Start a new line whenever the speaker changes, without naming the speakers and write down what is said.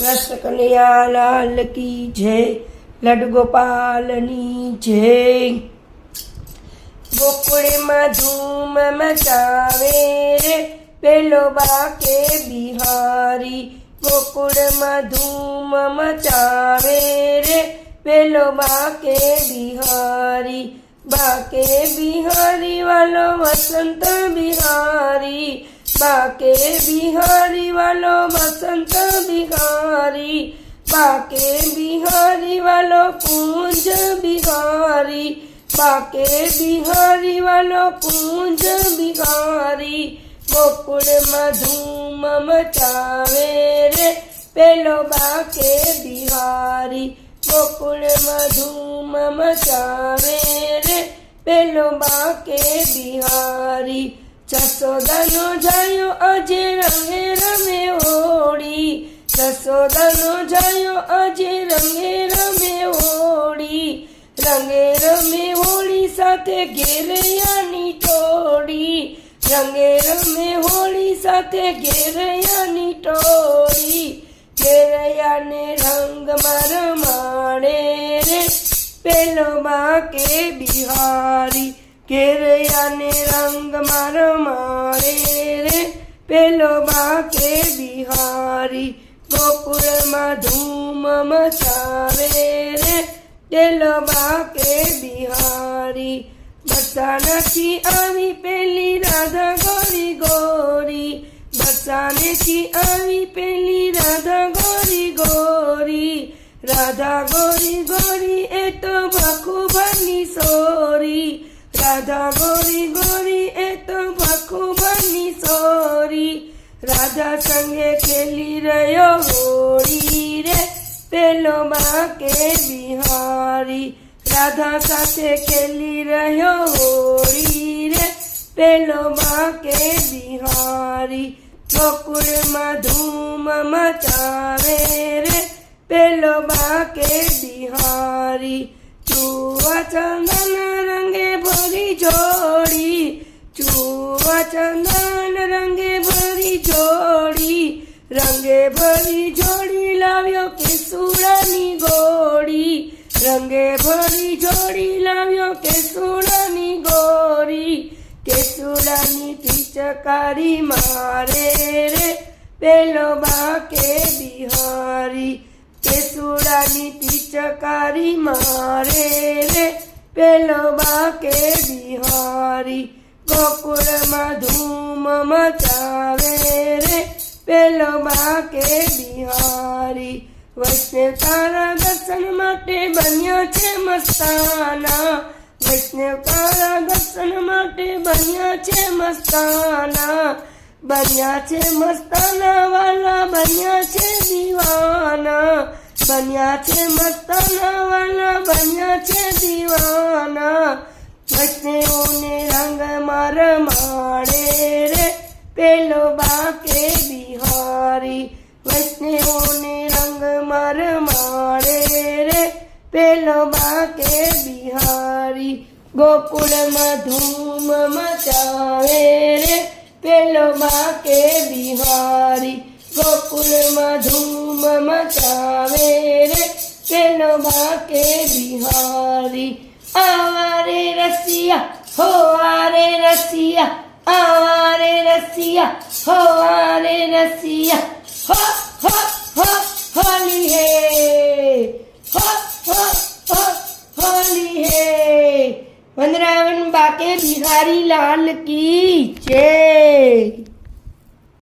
કૃષ્ણ કનૈયા લાલ કી જય, લડગોપાલની જય. ગોકુળમાં ધૂમ મચાવે રે, પેલો બાકે બિહારી. ગોકુળમાં ધૂમ મચાવે રે, પેલો બાકે બિહારી. બાકે બિહારી વાલો વસંત બિહારી. બાકે બિહારી વાલો વસંત બિહારી બાકે બિહારી વાલો કુંજ બિહારી બાકે બિહારી વાલો કુંજ બિહારી ગોકુળમાં ધૂમ મચાવે રે પેલો બાકે બિહારી ગોકુળમાં ધૂમ મચાવે રે પેલો બાકે બિહારી જસોદાનો જાયો અજે રમે રમે હોળી. જસોદાનો જાયો અજે રમે રમે હોળી. રંગે રમે હોળી સાથે ઘેરૈયાની ટોળી. રંગે રમે હોળી સાથે ઘેરૈયાની ટોળી. ઘેરૈયાને રંગમાં રમાડે રે. પેલો બાકે બિહારી. ઘેરૈયાને રંગમાં મારે રે. પેલો બાકે બિહારી ગોકુળમાં ધૂમ મચાવે રે. પેલો બાકે બિહારી બરસાનાથી આવી, પેલી રાધા ગોરી ગોરી. બરસાનેથી આવી, પેલી રાધા ગોરી ગોરી. રાધા ગોરી ગોરી, એ તો ભખુભાની સોરી. રાધા ગોરી ગોરી, એ તો ભખુબની સોરી. રાધા સંગે ખેલી રહ્યો હોળી રે, પેલો બાકે બિહારી. રાધા સાથે ખેલી રહ્યો હોળી રે, પેલો બાકે બિહારી. ગોકુળમાં ધૂમ મચાવે રે, પેલો બાકે બિહારી. ચુવા ચંદન રંગે ચુવા ચંદન રંગે ભરી જોડી, રંગે ભરી જોડી લાવ્યો કેસુડાની ગોળી, રંગે ભરી જોડી લાવ્યો કેસુડાની ગોરી કેસુડાની પિચકારી મારે રે, પેલો બાકે બિહારી, કેસુડાની પિચકારી મારે રે, પેલો બાકે બિહારી ગોકુળમાં ધૂમ મચાવે રે, પેલો બાકે બિહારી. વૈષ્ણવ તારા દર્શન માટે બન્યા છે મસ્તાના. વૈષ્ણવ તારા દર્શન માટે બન્યા છે મસ્તાના. બન્યા છે મસ્તાના વાલા, બન્યા છે દીવાના. બન્યા છે મસ્તાના વાલા, બન્યા છે દીવાના. વૈષ્ણવોને રંગ માર માડે રે પેલો બાકે બિહારી વૈષ્ણવોને રંગ માર માડે રે પેલો બાકે બિહારી ગોકુળમાં ધૂમ મચાવે રે પેલો બાકે બિહારી ગોકુળમાં ધૂમ મચાવે રે પેલો બાકે બિહારી આવારે रसिया, हो आरे रसिया आरे रसिया, हो आरे रसिया, हो हो हो, होली है, हो हो हो, होली है। वंदरावन बाके बिहारी लाल की जय।